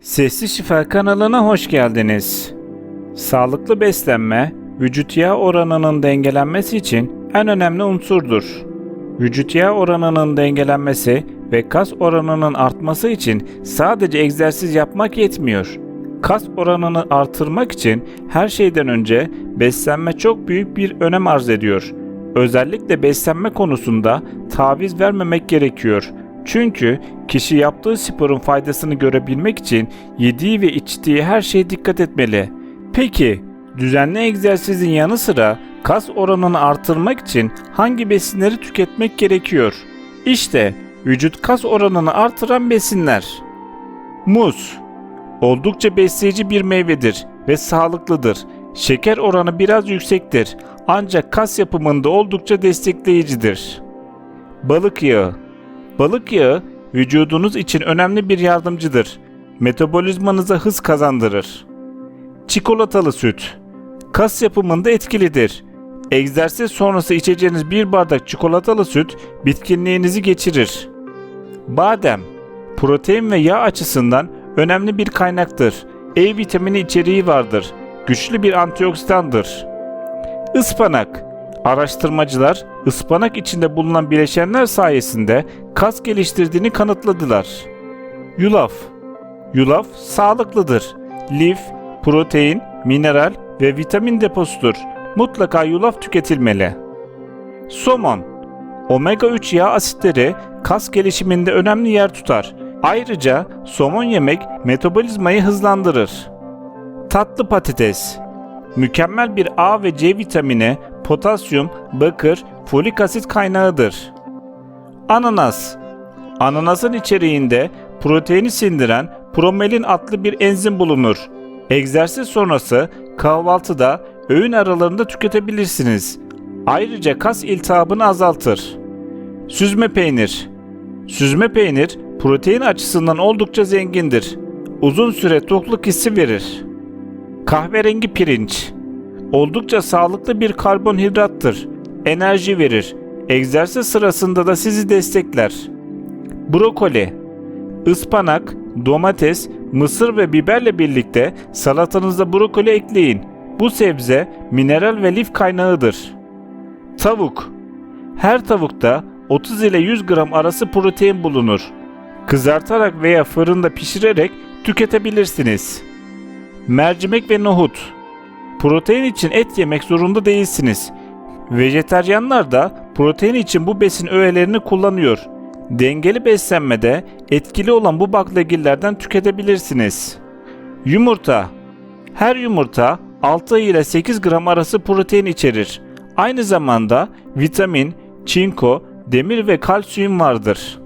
Sesli Şifa kanalına hoş geldiniz. Sağlıklı beslenme, vücut yağ oranının dengelenmesi için en önemli unsurdur. Vücut yağ oranının dengelenmesi ve kas oranının artması için sadece egzersiz yapmak yetmiyor. Kas oranını artırmak için her şeyden önce beslenme çok büyük bir önem arz ediyor. Özellikle beslenme konusunda taviz vermemek gerekiyor. Çünkü kişi yaptığı sporun faydasını görebilmek için yediği ve içtiği her şeye dikkat etmeli. Peki, düzenli egzersizin yanı sıra kas oranını artırmak için hangi besinleri tüketmek gerekiyor? İşte vücut kas oranını artıran besinler. Muz Oldukça besleyici bir meyvedir ve sağlıklıdır. Şeker oranı biraz yüksektir ancak kas yapımında oldukça destekleyicidir. Balık yağı Balık yağı vücudunuz için önemli bir yardımcıdır. Metabolizmanıza hız kazandırır. Çikolatalı süt kas yapımında etkilidir. Egzersiz sonrası içeceğiniz bir bardak çikolatalı süt bitkinliğinizi geçirir. Badem protein ve yağ açısından önemli bir kaynaktır. E vitamini içeriği vardır. Güçlü bir antioksidandır. Ispanak Araştırmacılar ıspanak içinde bulunan bileşenler sayesinde kas geliştirdiğini kanıtladılar. Yulaf Yulaf sağlıklıdır. Lif, protein, mineral ve vitamin deposudur. Mutlaka yulaf tüketilmeli. Somon Omega 3 yağ asitleri kas gelişiminde önemli yer tutar. Ayrıca somon yemek metabolizmayı hızlandırır. Tatlı patates Mükemmel bir A ve C vitamini, potasyum, bakır, folik asit kaynağıdır. Ananas Ananasın içeriğinde proteini sindiren promelin adlı bir enzim bulunur. Egzersiz sonrası kahvaltıda öğün aralarında tüketebilirsiniz. Ayrıca kas iltihabını azaltır. Süzme peynir Süzme peynir protein açısından oldukça zengindir. Uzun süre tokluk hissi verir. Kahverengi pirinç oldukça sağlıklı bir karbonhidrattır. Enerji verir. Egzersiz sırasında da sizi destekler. Brokoli ıspanak, domates, mısır ve biberle birlikte salatanızda brokoli ekleyin. Bu sebze mineral ve lif kaynağıdır. Tavuk Her tavukta 30 ile 100 gram arası protein bulunur. Kızartarak veya fırında pişirerek tüketebilirsiniz. Mercimek ve nohut. Protein için et yemek zorunda değilsiniz. Vejeteryanlar da protein için bu besin öğelerini kullanıyor. Dengeli beslenmede etkili olan bu baklagillerden tüketebilirsiniz. Yumurta. Her yumurta 6 ile 8 gram arası protein içerir. Aynı zamanda vitamin, çinko, demir ve kalsiyum vardır.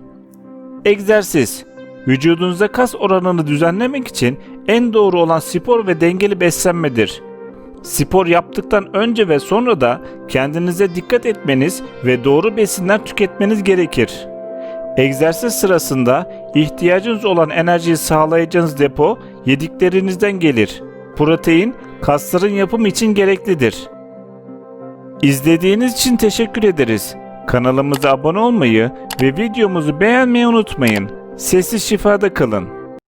Egzersiz. Vücudunuza kas oranını düzenlemek için en doğru olan spor ve dengeli beslenmedir. Spor yaptıktan önce ve sonra da kendinize dikkat etmeniz ve doğru besinler tüketmeniz gerekir. Egzersiz sırasında ihtiyacınız olan enerjiyi sağlayacağınız depo yediklerinizden gelir. Protein kasların yapımı için gereklidir. İzlediğiniz için teşekkür ederiz. Kanalımıza abone olmayı ve videomuzu beğenmeyi unutmayın. Sessiz şifada kalın.